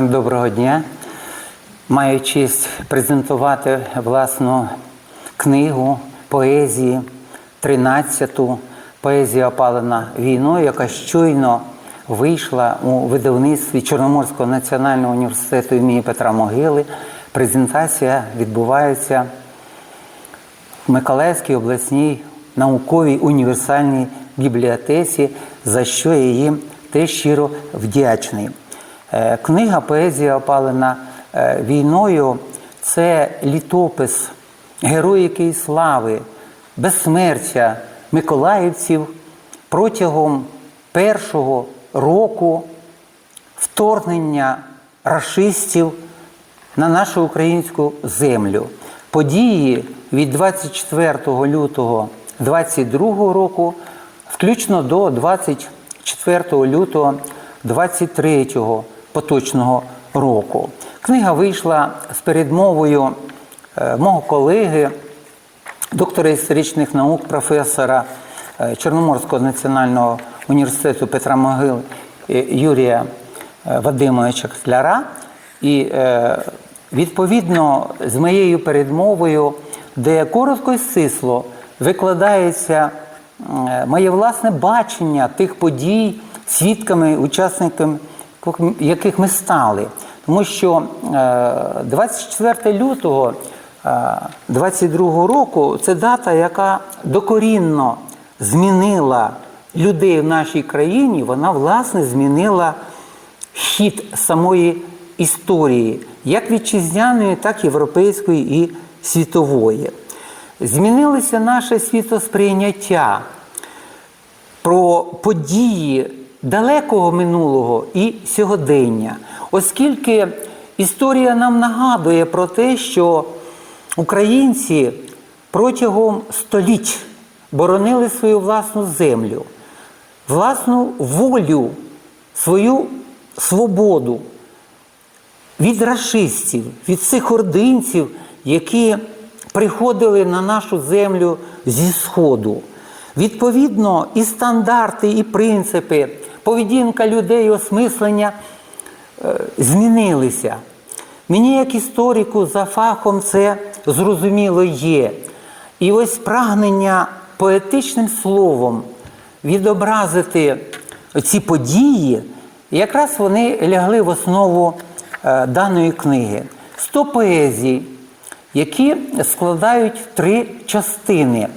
Доброго дня. Маю честь презентувати власну книгу поезії 13-ту поезія опалена війною, яка щойно вийшла у видавництві Чорноморського національного університету імені Петра Могили. Презентація відбувається в Миколаївській обласній науковій універсальній бібліотеці, за що я їм теж щиро вдячний. Е, Книга Поезія опалена е, війною це літопис героїки і слави, безсмертя миколаївців протягом першого року вторгнення рашистів на нашу українську землю. Події від 24 лютого 22 року, включно до 24 лютого 23 поточного року. Книга вийшла з передмовою е, мого колеги, доктора історичних наук, професора е, Чорноморського національного університету Петра Могил е, Юрія Вадимовича Кляра. І відповідно з моєю передмовою, де коротко і стисло викладається моє власне бачення тих подій, свідками, учасниками яких ми стали. Тому що е, 24 лютого 22 року це дата, яка докорінно змінила людей в нашій країні, вона власне змінила хід самої історії, як вітчизняної, так і європейської і світової. Змінилося наше світосприйняття про події далекого минулого і сьогодення, оскільки історія нам нагадує про те, що українці протягом століть боронили свою власну землю, власну волю, свою свободу від рашистів, від цих ординців, які приходили на нашу землю зі Сходу. Відповідно, і стандарти, і принципи, поведінка людей, осмислення е, змінилися. Мені, як історику, за фахом це зрозуміло є. І ось прагнення поетичним словом відобразити ці події, якраз вони лягли в основу е, даної книги. Сто поезій, які складають три частини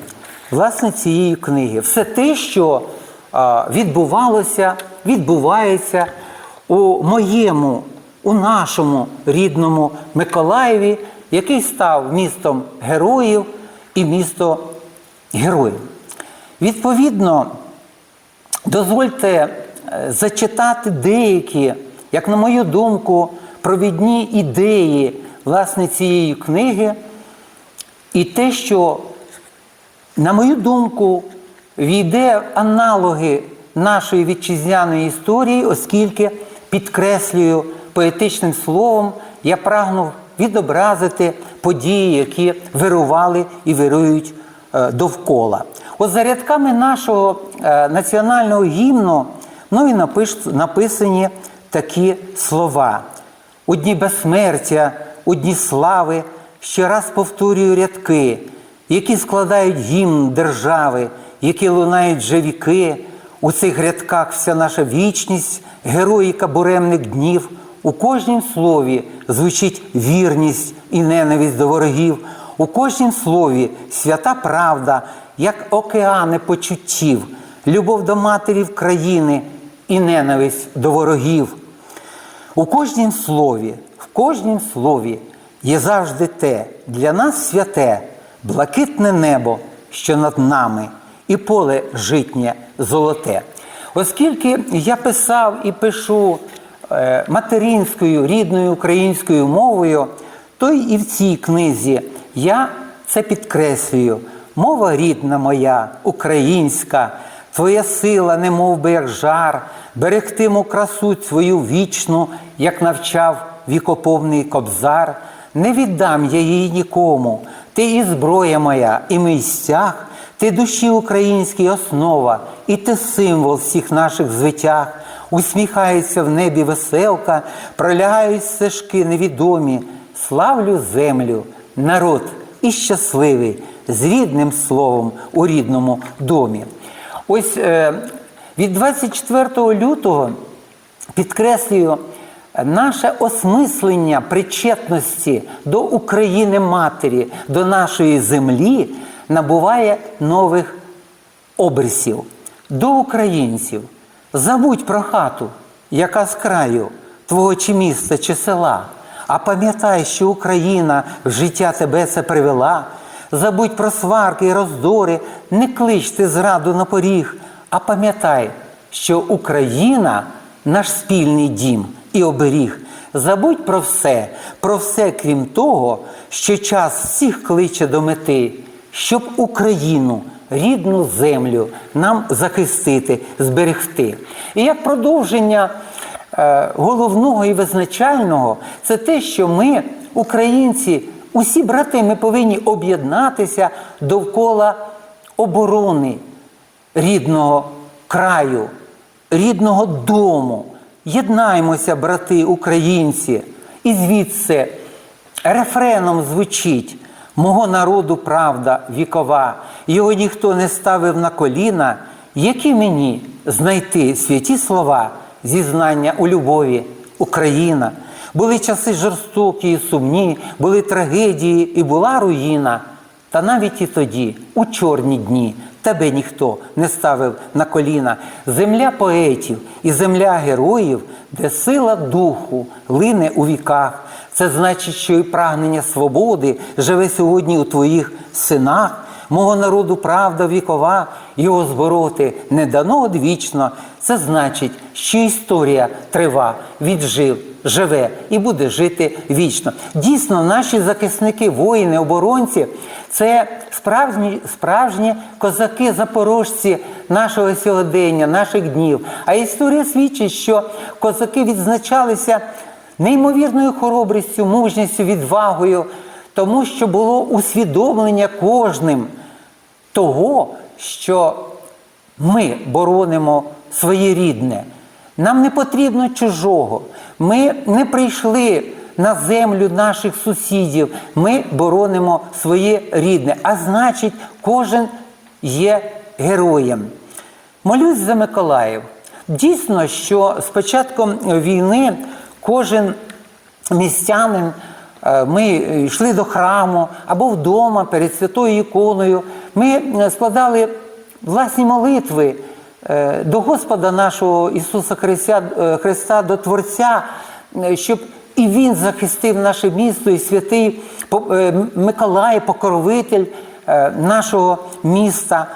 власне цієї книги. Все те, що відбувалося, відбувається у моєму, у нашому рідному Миколаєві, який став містом героїв і місто героїв. Відповідно, дозвольте е, зачитати деякі, як на мою думку, провідні ідеї власне цієї книги, і те, що на мою думку, війде аналоги нашої вітчизняної історії, оскільки підкреслюю поетичним словом, я прагну відобразити події, які вирували і вирують е, довкола. От за рядками нашого е, національного гімну мною напиш- написані такі слова. У дні безсмертя, у дні слави, ще раз повторюю рядки які складають гімн держави, які лунають вже віки. У цих рядках вся наша вічність, героїка буремних днів. У кожнім слові звучить вірність і ненависть до ворогів. У кожнім слові свята правда, як океани почуттів, любов до матерів країни і ненависть до ворогів. У кожнім слові, в кожнім слові є завжди те для нас святе, блакитне небо, що над нами, і поле житнє золоте. Оскільки я писав і пишу е, материнською рідною українською мовою, то і в цій книзі я це підкреслюю. Мова рідна моя, українська, твоя сила, не мов би як жар, берегтиму красу свою вічну, як навчав вікоповний кобзар, не віддам я її нікому. Ти і зброя моя, і мій стяг, ти душі українській основа, і ти символ всіх наших звитяг. усміхається в небі веселка, пролягають стежки невідомі. Славлю землю, народ і щасливий, з рідним словом у рідному домі. Ось е, від 24 лютого підкреслюю наше осмислення причетності до України Матері, до нашої землі набуває нових обрисів. До українців. Забудь про хату, яка з краю твого чи міста, чи села. А пам'ятай, що Україна в життя тебе це привела. Забудь про сварки і роздори, не клич ти зраду на поріг, а пам'ятай, що Україна наш спільний дім і оберіг. Забудь про все, про все, крім того, що час всіх кличе до мети, щоб Україну, рідну землю нам захистити, зберегти. І як продовження е, головного і визначального, це те, що ми, українці, усі брати, ми повинні об'єднатися довкола оборони рідного краю, рідного дому. Єднаймося, брати українці, і звідси рефреном звучить мого народу правда вікова, його ніхто не ставив на коліна, які мені знайти святі слова, зізнання у любові, Україна. Були часи жорстокі і сумні, були трагедії і була руїна. Та навіть і тоді, у чорні дні, тебе ніхто не ставив на коліна. Земля поетів і земля героїв, де сила духу лине у віках. Це значить, що і прагнення свободи живе сьогодні у твоїх синах. Мого народу правда вікова, його збороти не дано одвічно. Це значить, що історія трива, віджив, живе і буде жити вічно. Дійсно, наші захисники, воїни, оборонці це справжні, справжні козаки, запорожці нашого сьогодення, наших днів. А історія свідчить, що козаки відзначалися неймовірною хоробрістю, мужністю, відвагою, тому що було усвідомлення кожним того, що ми боронимо своє рідне. Нам не потрібно чужого. Ми не прийшли на землю наших сусідів. Ми боронимо своє рідне. А значить, кожен є героєм. Молюсь за Миколаїв. Дійсно, що з початком війни кожен містянин, е, ми йшли до храму або вдома перед святою іконою. Ми е, складали власні молитви е, до Господа нашого Ісуса Христа, Христа, до Творця, щоб і Він захистив наше місто, і святий Миколай, покровитель нашого міста.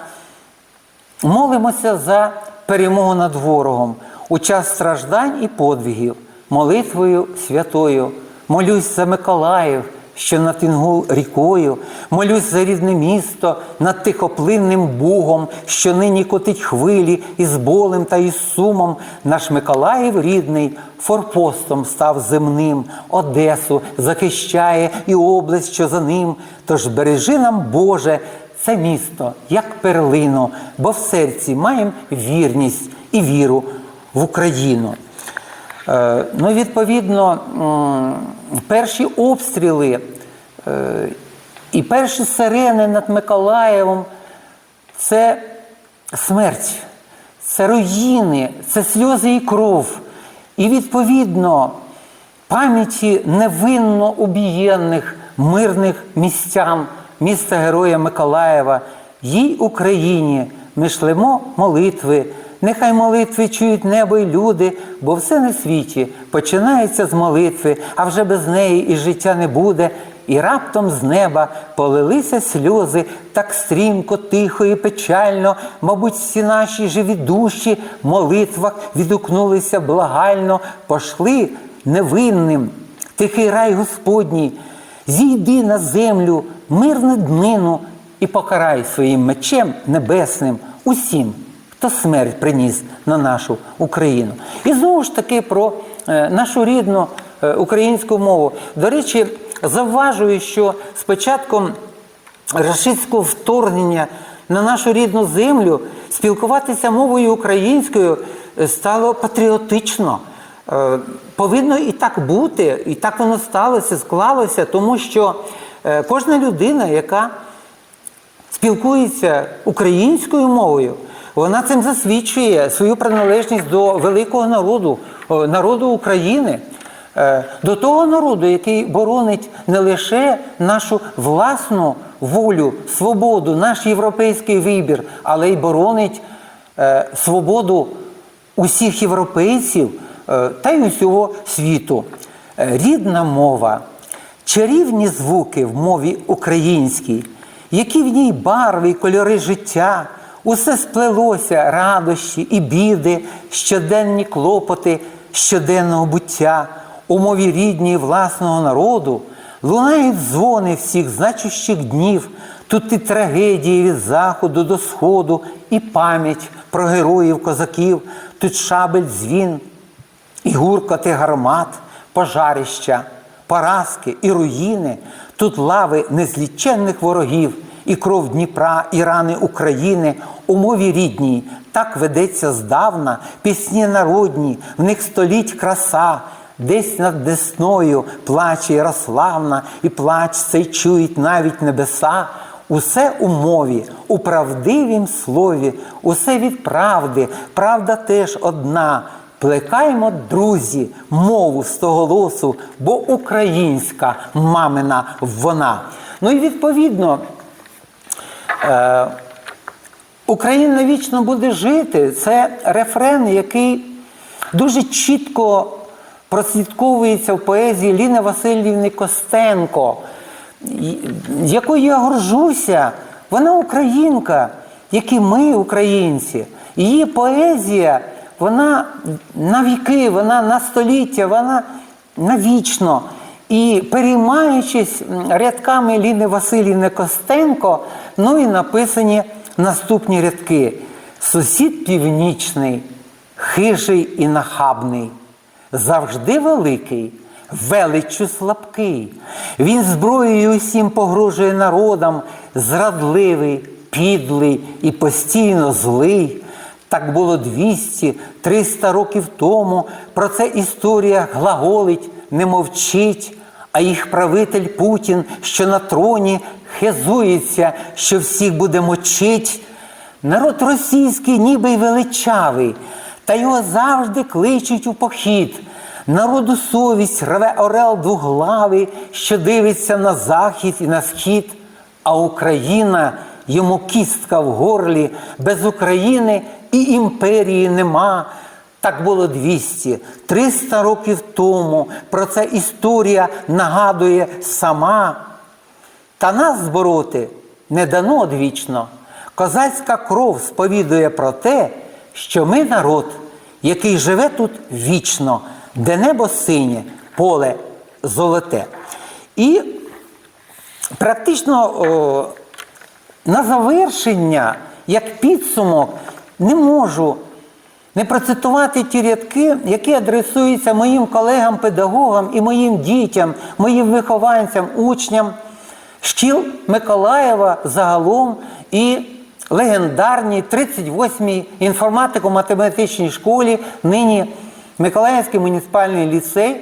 Молимося за перемогу над ворогом у час страждань і подвигів, молитвою святою. Молюсь за Миколаїв, що над Інгул рікою, молюсь за рідне місто над тихоплинним Бугом, що нині котить хвилі із болем та із сумом. Наш Миколаїв рідний форпостом став земним, Одесу захищає і область, що за ним. Тож бережи нам, Боже, це місто, як перлину, бо в серці маємо вірність і віру в Україну. Е, ну, відповідно, перші обстріли е, і перші сирени над Миколаєвом це смерть, це руїни, це сльози і кров. І відповідно пам'яті невинно убієнних мирних містян міста Героя Миколаєва, їй Україні ми шлемо молитви. Нехай молитви чують небо й люди, бо все на світі починається з молитви, а вже без неї і життя не буде. І раптом з неба полилися сльози так стрімко, тихо і печально. Мабуть, всі наші живі душі в молитвах відгукнулися благально, пошли невинним, тихий рай Господній, зійди на землю, мирну днину і покарай своїм мечем небесним усім, хто смерть приніс на нашу Україну. І знову ж таки про е, нашу рідну е, українську мову. До речі, завважую, що з початком рашистського вторгнення на нашу рідну землю спілкуватися мовою українською стало патріотично. Е, Повинно і так бути, і так воно сталося, склалося, тому що е, кожна людина, яка спілкується українською мовою, вона цим засвідчує свою приналежність до великого народу, народу України, е, до того народу, який боронить не лише нашу власну волю, свободу, наш європейський вибір, але й боронить е, свободу усіх європейців е, та й усього світу. Рідна мова, чарівні звуки в мові українській, які в ній барви і кольори життя, усе сплелося, радощі і біди, щоденні клопоти щоденного буття, у мові рідній власного народу, лунають дзвони всіх значущих днів, тут і трагедії від заходу до сходу, і пам'ять про героїв козаків, тут шабель дзвін, і гуркоти гармат, пожарища, поразки і руїни, тут лави незліченних ворогів, і кров Дніпра, і рани України у мові рідній. Так ведеться здавна, пісні народні, в них століть краса. Десь над Десною плаче Ярославна, і плач цей чують навіть небеса. Усе у мові, у правдивім слові, усе від правди, правда теж одна. Плекаймо, друзі, мову стоголосу, бо українська мамина вона. Ну і відповідно, Україна вічно буде жити. Це рефрен, який дуже чітко прослідковується в поезії Ліни Васильівни Костенко, якою я горжуся. Вона українка, як і ми, українці. Її поезія, вона на віки, вона на століття, вона навічно. І переймаючись рядками Ліни Васильівни Костенко, ну і написані наступні рядки: Сусід північний, хижий і нахабний, завжди великий, величчю слабкий. Він зброєю усім погрожує народам, зрадливий, підлий і постійно злий. Так було 200-300 років тому. Про це історія глаголить, не мовчить. А їх правитель Путін, що на троні, хезується, що всіх буде мочить. Народ російський, ніби й величавий, та його завжди кличуть у похід. Народу совість рве орел двуглавий, що дивиться на захід і на схід, а Україна йому кістка в горлі, без України і імперії нема. Так було 200, 300 років тому. Про це історія нагадує сама. Та нас збороти не дано одвічно. Козацька кров сповідує про те, що ми народ, який живе тут вічно, де небо синє, поле золоте. І практично о, на завершення, як підсумок, не можу не процитувати ті рядки, які адресуються моїм колегам-педагогам і моїм дітям, моїм вихованцям, учням шкіл Миколаєва загалом і легендарній 38-й інформатико-математичній школі, нині Миколаївський муніципальний ліцей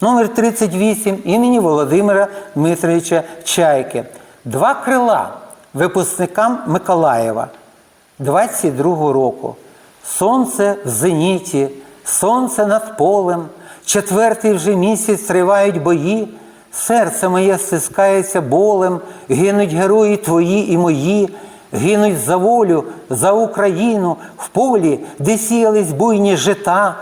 номер 38 імені Володимира Дмитровича Чайки. Два крила випускникам Миколаєва 22-го року. Сонце в зеніті, сонце над полем, четвертий вже місяць тривають бої, серце моє стискається болем, гинуть герої твої і мої, гинуть за волю, за Україну в полі, де сіялись буйні жита.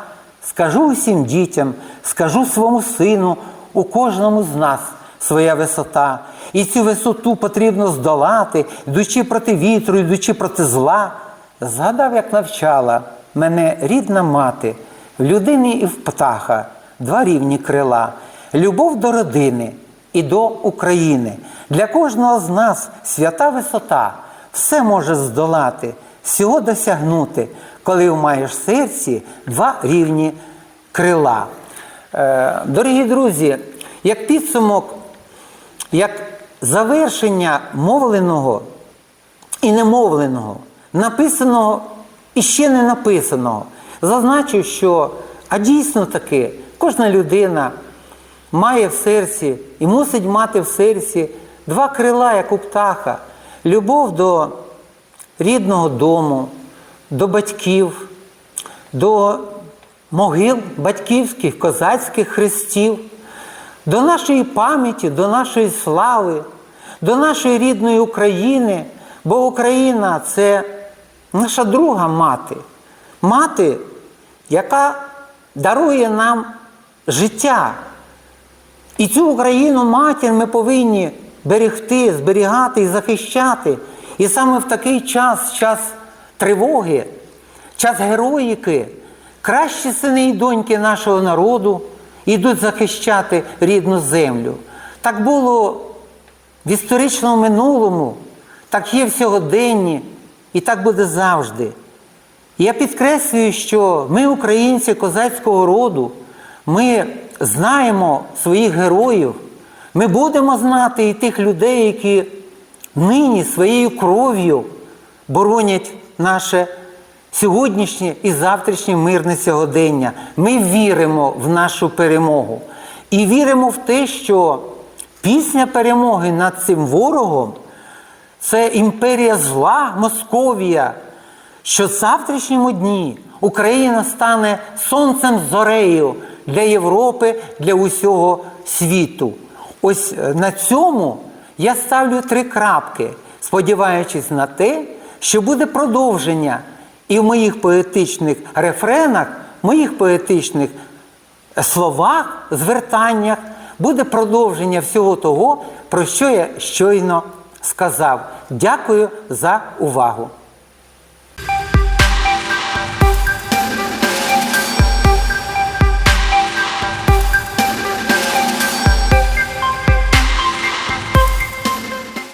Скажу усім дітям, скажу своєму сину, у кожному з нас своя висота. І цю висоту потрібно здолати, йдучи проти вітру, йдучи проти зла. Згадав, як навчала мене рідна мати, в людини і в птаха, два рівні крила, любов до родини і до України. Для кожного з нас свята висота все може здолати, всього досягнути, коли маєш в серці два рівні крила. Е, Дорогі друзі, як підсумок, як завершення мовленого і немовленого, написаного і ще не написаного, Зазначу, що а дійсно таки кожна людина має в серці і мусить мати в серці два крила, як у птаха: любов до рідного дому, до батьків, до могил батьківських, козацьких хрестів, до нашої пам'яті, до нашої слави, до нашої рідної України, бо Україна це наша друга мати, мати, яка дарує нам життя. І цю Україну матір ми повинні берегти, зберігати і захищати. І саме в такий час, час тривоги, час героїки, кращі сини і доньки нашого народу йдуть захищати рідну землю. Так було в історичному минулому, так є в сьогоденні, і так буде завжди. Я підкреслюю, що ми, українці козацького роду, ми знаємо своїх героїв, ми будемо знати і тих людей, які нині своєю кров'ю боронять наше сьогоднішнє і завтрашнє мирне сьогодення. Ми віримо в нашу перемогу і віримо в те, що пісня перемоги над цим ворогом це імперія зла, Московія, що в завтрашньому дні Україна стане сонцем зорею для Європи, для усього світу. Ось е, на цьому я ставлю три крапки, сподіваючись на те, що буде продовження і в моїх поетичних рефренах, моїх поетичних словах, звертаннях буде продовження всього того, про що я щойно сказав. Дякую за увагу.